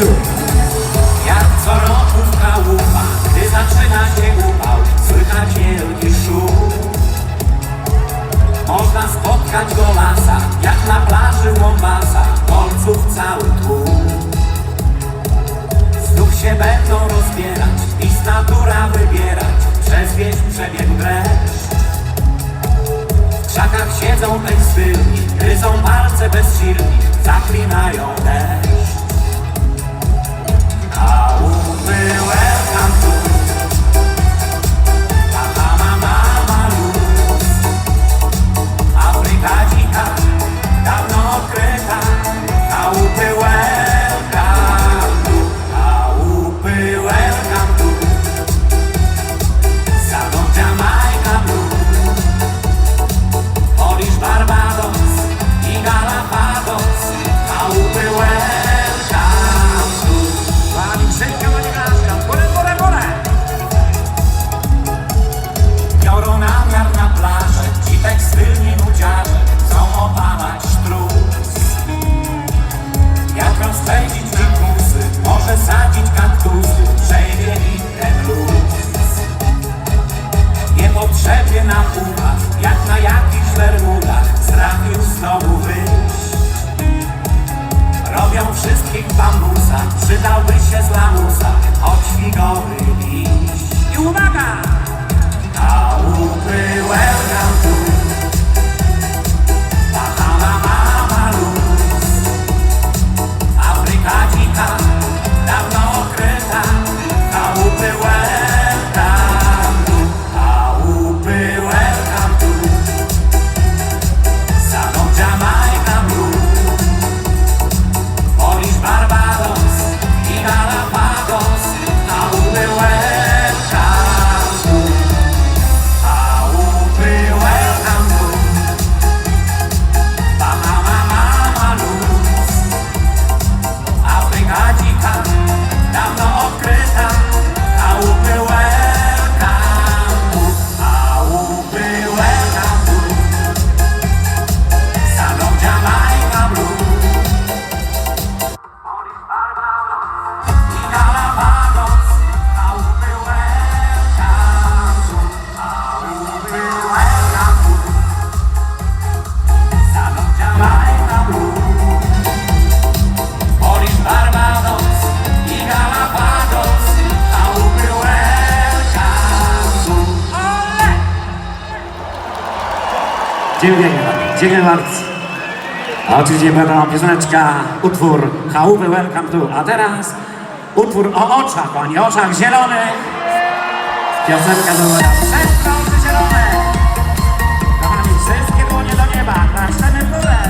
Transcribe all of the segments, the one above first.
tańcu Jak co roku w kałupa, gdy zaczyna się upał Słychać wielki szum Można spotkać go lasa, jak na plaży Wombasa Polców cały tłum. Znów się będą rozbierać i z natura wybierać Przez wieś przebieg dreszcz W krzakach siedzą pensylni, gryzą palce bezsilni Zaklinają deszcz. away. 9 lat, 9 lat. A oczywiście będą pioseneczka, utwór Chałupy Welcome to. A teraz utwór o oczach, pani oczach zielonych. Piosenka do Serca zielone. Kochani, wszystkie dłonie do nieba, klaszczemy w górę.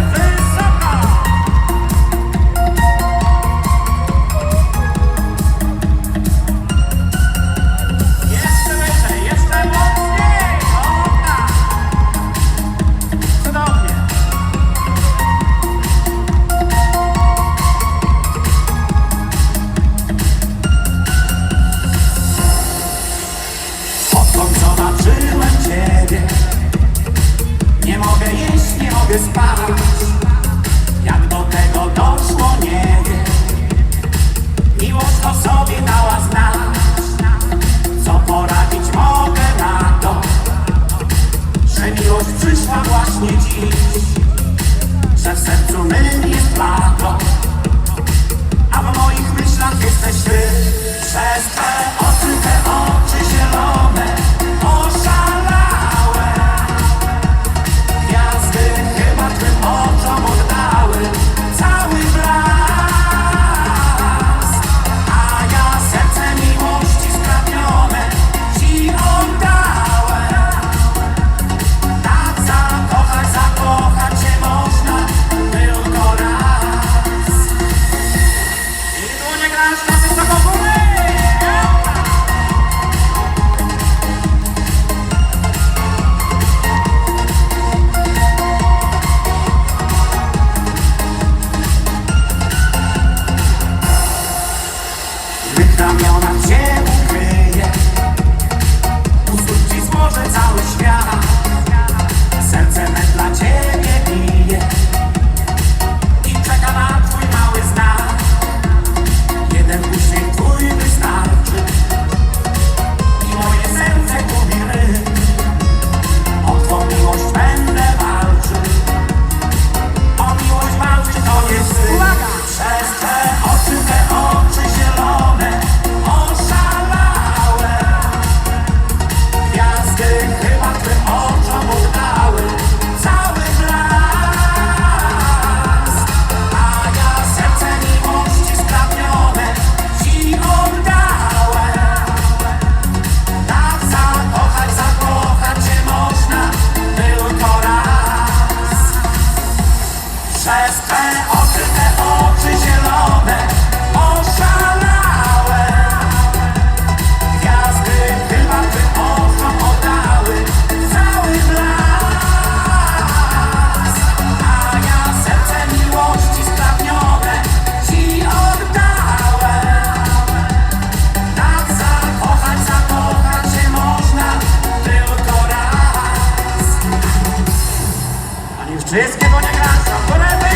Wszystkie dłonie gracze,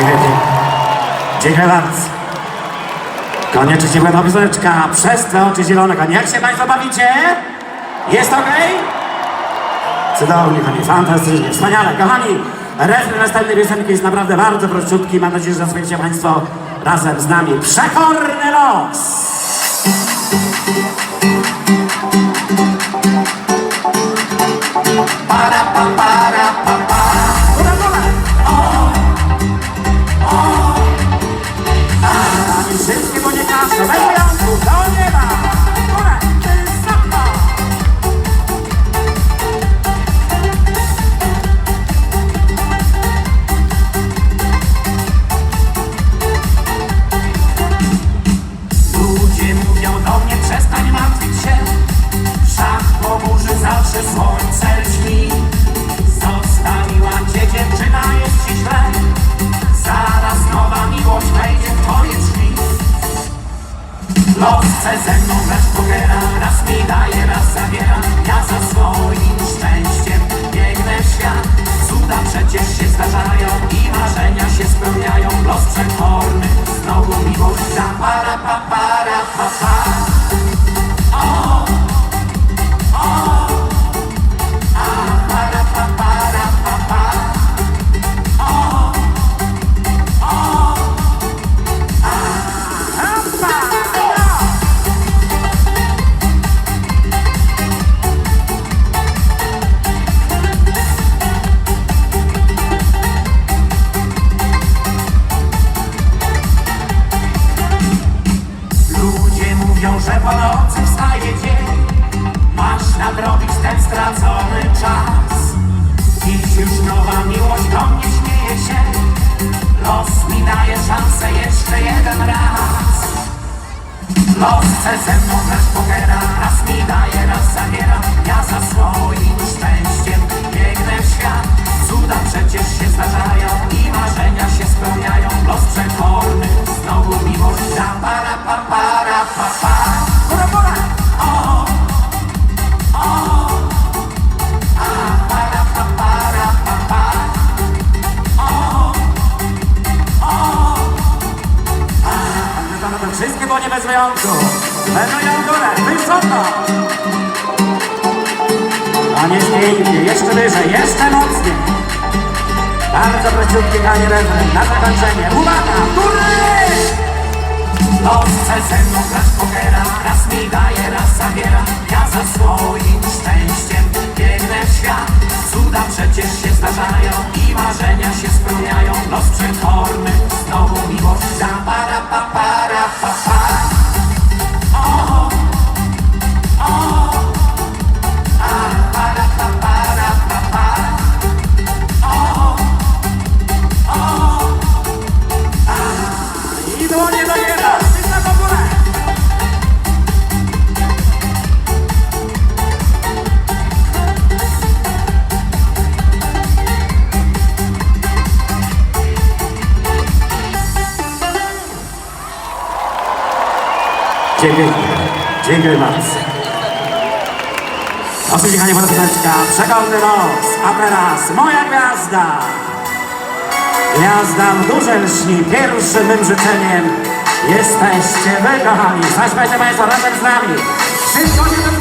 Dziękuję. Dziękuję bardzo. Koniecznie dziękuję ta pioseneczka. Przez te oczy zielone. Konie. Jak się Państwo bawicie? Jest ok? Cudownie, kochani, fantastycznie, wspaniale. Kochani, refren następnej piosenki jest naprawdę bardzo prościutki. Mam nadzieję, że zasłuchajcie Państwo razem z nami. Przekorny los! Mówią do mnie przestań martwić się. Wszak po burzy zawsze słońce lśni. Zostawiła cię dziewczyna, jest ci źle. Zaraz nowa miłość wejdzie w twoje drzwi. Los chce ze mną grać pokera. Raz mi daje, raz zabiera. Ja za swoim szczęściem biegnę w świat. Cuda przecież się zdarzają I marzenia się spełniają. Los przekorny Chce ze mną grać w pokera Raz mi daje, raz zabiera. Ja za swoim szczęściem jeszcze wyżej, jeszcze mocniej. Bardzo prościutki kanie refren, na zakończenie. Uwaga, góry! Los chce ze mną grać pokera. Raz mi daje, raz zabiera. Ja za swoim szczęściem biegnę w świat. Cuda przecież się zdarzają I marzenia się spełniają. Los przekorny Znowu miłość. Da para pa para pa Dziękuję. Dziękuję bardzo. Panie Prezydentka, przekorny los, a teraz moja gwiazda. Gwiazda w duże lśni, pierwszym mym życzeniem jesteście wy, kochani. Zaśmiajcie Państwo razem z nami. Wszystko nie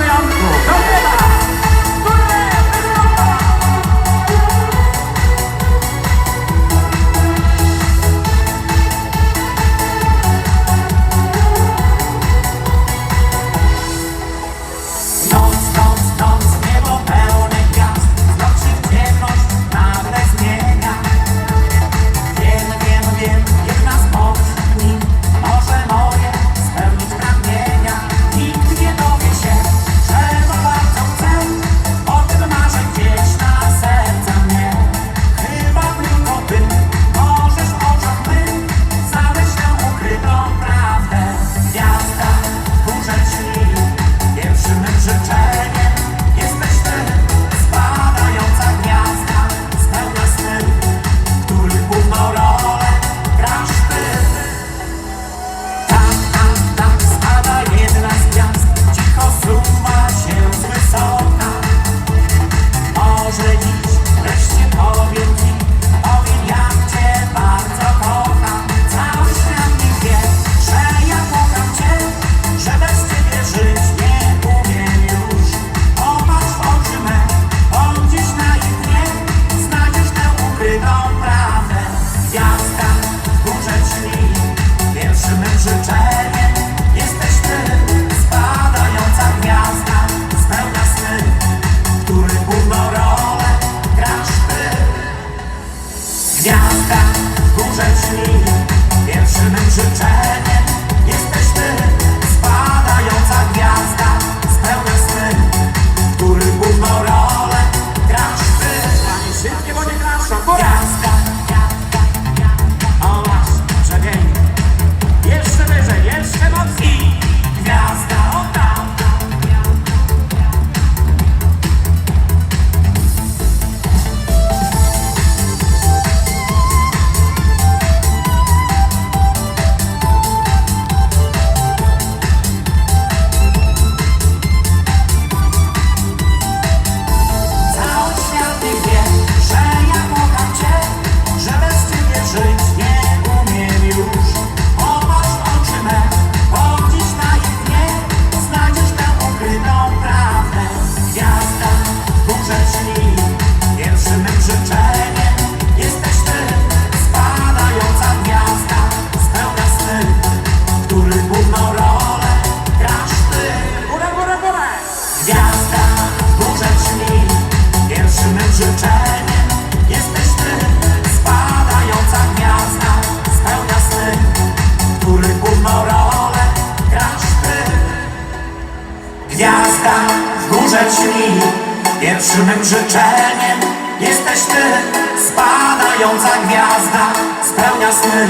ty,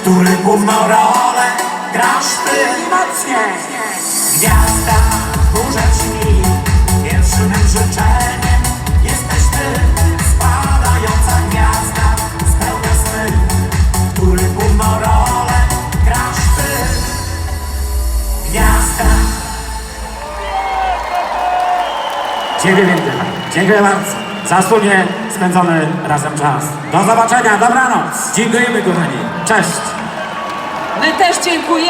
który główną rolę grasz ty mocniej. Gwiazda w górze śni, pierwszym życzeniem jesteś ty, spadająca gwiazda, spełnia sny, który główną rolę grasz ty. Gwiazda. Dziękuję, dziękuję bardzo. Zasłunie spędzony razem czas. Do zobaczenia, dobranoc! Dziękujemy kochani. Cześć!